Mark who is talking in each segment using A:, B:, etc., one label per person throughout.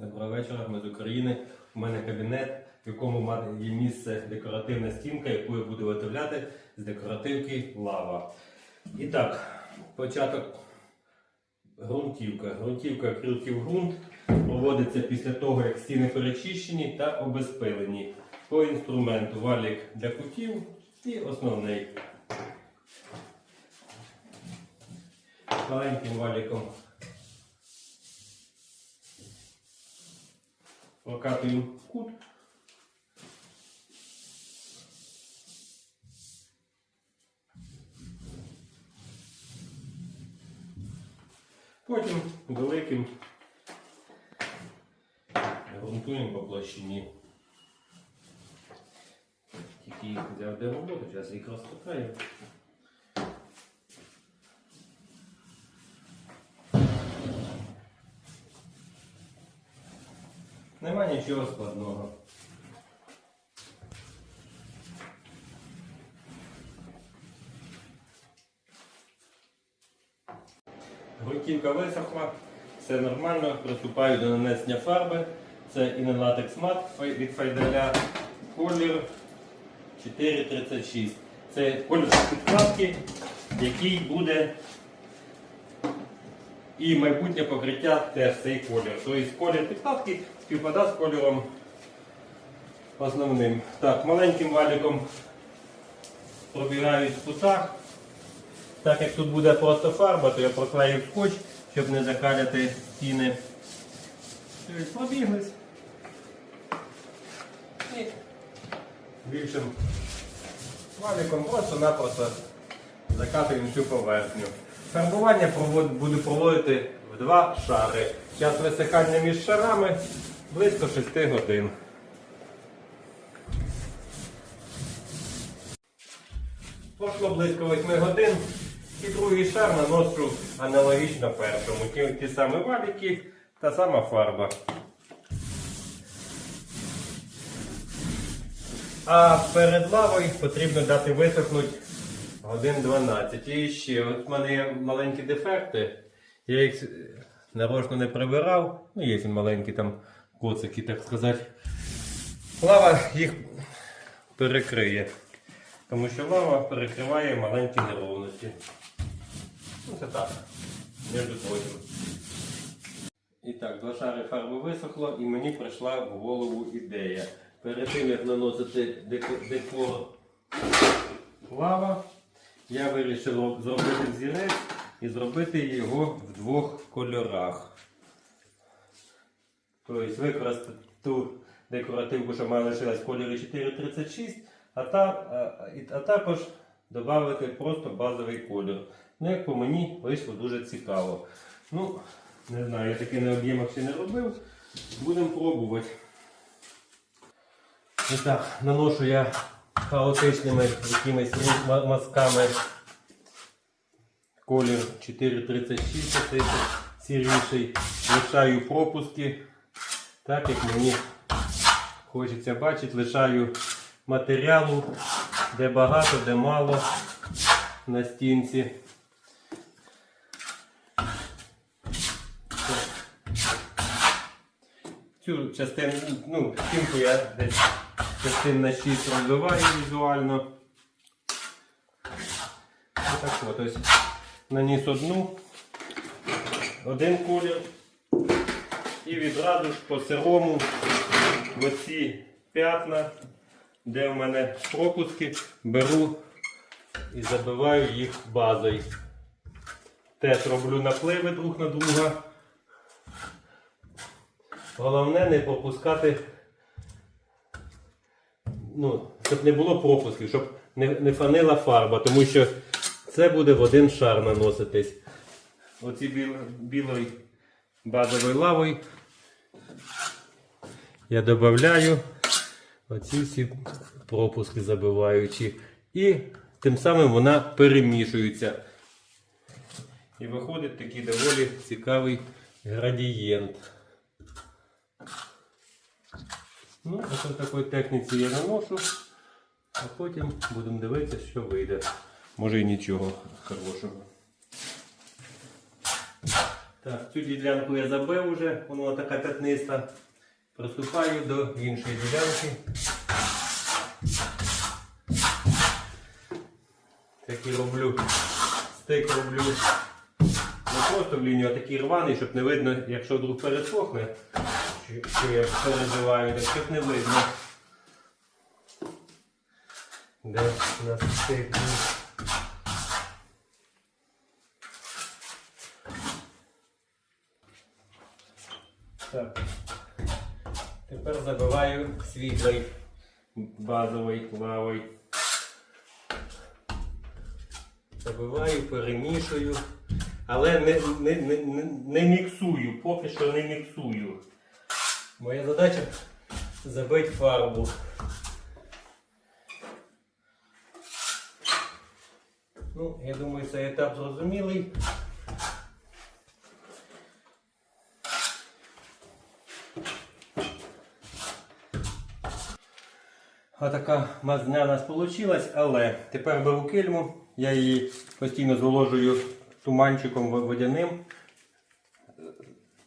A: Доброго вечора, ми з України. У мене кабінет, в якому є місце декоративна стінка, яку я буду виготовляти з декоративки лава. І так, початок ґрунтівка. Ґрунтівка крилків ґрунт проводиться після того, як стіни перечищені та обезпилені. По інструменту валік для кутів і основний. Маленьким валіком прокатуємо кут. Потім великим грунтуємо по площині. Тільки їх взяв для роботи, зараз їх розпитаю. Нема нічого складного. Грунтівка висохла, все нормально, приступаю до нанесення фарби. Це інелатекс мат від Файдаля. Колір 436. Це колір підкладки, який буде і майбутнє покриття теж цей колір. Тобто колір підкладки співпадає з кольором основним. Так, маленьким валіком пробігають в кутах. Так як тут буде просто фарба, то я проклею скотч, щоб не закаляти стіни. Тобто Пробіглись. І більшим валіком просто-напросто закатуємо цю поверхню. Фарбування буду проводити в два шари. Час висихання між шарами близько 6 годин. Пройшло близько 8 годин. І другий шар наношу аналогічно першому. Ті, ті самі валіки, та сама фарба. А перед лавою потрібно дати висохнути годин 12. І ще, от в мене є маленькі дефекти. Я їх нарочно не прибирав. Ну, є маленькі там коцики, так сказати. Лава їх перекриє. Тому що лава перекриває маленькі неровності. Ну, це так. Між прочим. І так, два шари фарби висохло і мені прийшла в голову ідея. Перед тим як наносити деко- декор лава, я вирішив зробити взірець і зробити його в двох кольорах. Тобто використати ту декоративку, що в мене лишилась в кольорі 436, а, та, а, а також додати просто базовий кольор. Ну, як по мені вийшло дуже цікаво. Ну, не знаю, я таки на об'ємах ще не робив. Будемо пробувати. І так, наношу я хаотичними якимись мазками колір 436, цей сіріший. Лишаю пропуски, так як мені хочеться бачити, лишаю матеріалу, де багато, де мало на стінці. Цю частину, ну, стінку я десь частин на 6 розбиваю візуально. Отак от, ось наніс одну, один колір і відразу ж по сирому оці п'ятна, де в мене пропуски, беру і забиваю їх базою. Теж роблю напливи друг на друга. Головне не пропускати, ну, щоб не було пропусків, щоб не, не фанила фарба, тому що це буде в один шар наноситись. Оці біл, білою базовою лавою я додаю оці всі пропуски забиваючи. І тим самим вона перемішується. І виходить такий доволі цікавий градієнт. Ну, ось в такій техніці я наношу, а потім будемо дивитися, що вийде. Може і нічого хорошого. Так, цю ділянку я забив вже, вона така п'ятниста. Приступаю до іншої ділянки. Так і роблю. Стик роблю. Не просто в лінію, а такий рваний, щоб не видно, якщо вдруг пересохне, що- я перебиваю, так щоб не видно. Де у нас стик? Так. Тепер забиваю світлий базовий лавий. Забиваю, перемішую, але не, не, не, не міксую, поки що не міксую. Моя задача забити фарбу. Ну, я думаю, цей етап зрозумілий. Отака мазня у нас вийшла, але тепер беру кильму, я її постійно зволожую туманчиком водяним,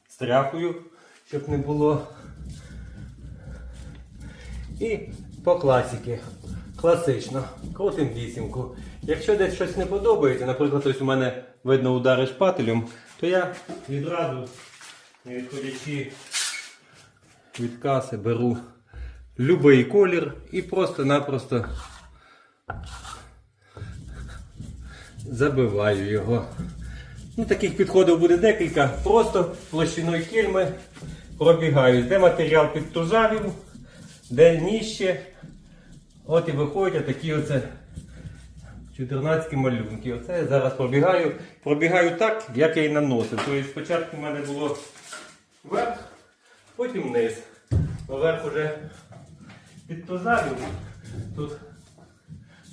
A: стряхую, щоб не було. І по класіки. Класично. Крутим вісімку. Якщо десь щось не подобається, наприклад, ось у мене видно удари шпателем, то я відразу, не відходячи від каси, беру любий колір і просто-напросто забиваю його. Ну, таких підходів буде декілька. Просто площиною кільми пробігаю, де матеріал підтужавів, де нижче. От і виходять такі оце 14 малюнки. Оце я зараз пробігаю. Пробігаю так, як я і наносив. Тобто спочатку в мене було вверх, потім вниз. Поверх уже підтузавів. Тут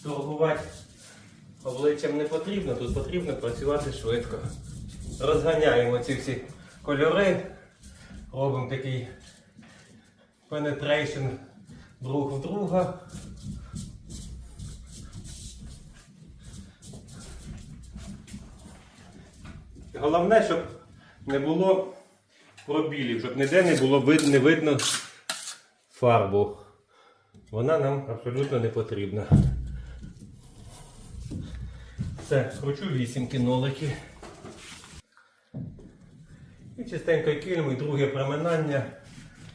A: торгувати обличчям не потрібно, тут потрібно працювати швидко. Розганяємо ці всі кольори, робимо такий penetration друг в друга. Головне, щоб не було пробілів, щоб ніде не було вид- не видно фарбу. Вона нам абсолютно не потрібна. Все, кручу вісімки нолики. І частенько кільму, і друге проминання.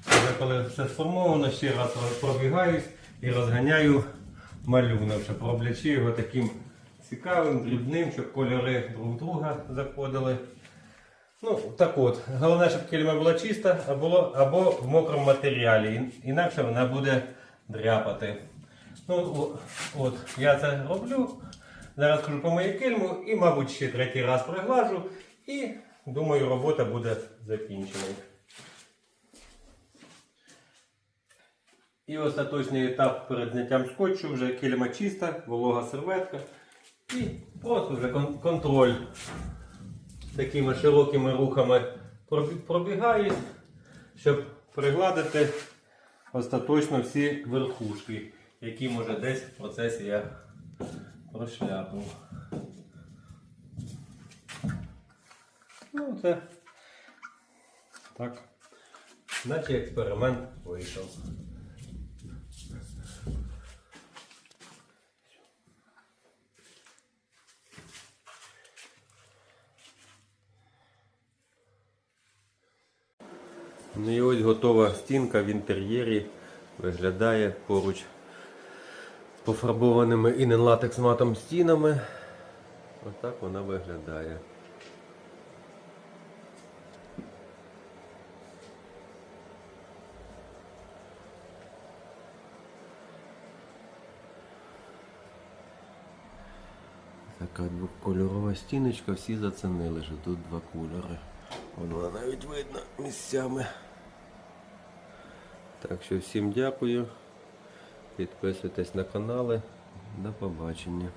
A: Вже коли все сформовано, ще раз пробігаюсь і розганяю малюнок, щоб роблячи його таким цікавим, дрібним, щоб кольори друг друга заходили. Ну, так от, головне, щоб кільма була чиста а було, або в мокрому матеріалі, інакше вона буде дряпати. Ну, от, я це роблю. Зараз кажу по моїй кильму і, мабуть, ще третій раз приглажу. І думаю, робота буде закінчена. І остаточний етап перед зняттям скотчу, вже кільма чиста, волога серветка. І просто вже кон- контроль такими широкими рухами пробі- пробігаю, щоб пригладити остаточно всі верхушки, які може десь в процесі я прошляпив. Ну, так. Наче експеримент вийшов. Ну і ось готова стінка в інтер'єрі. Виглядає поруч з пофарбованими інен-латекс матом стінами. Отак вона виглядає. Така двокольорова стіночка, всі зацінили, що тут два кольори. Воно навіть видно місцями. Так що всім дякую. Підписуйтесь на канали. До побачення.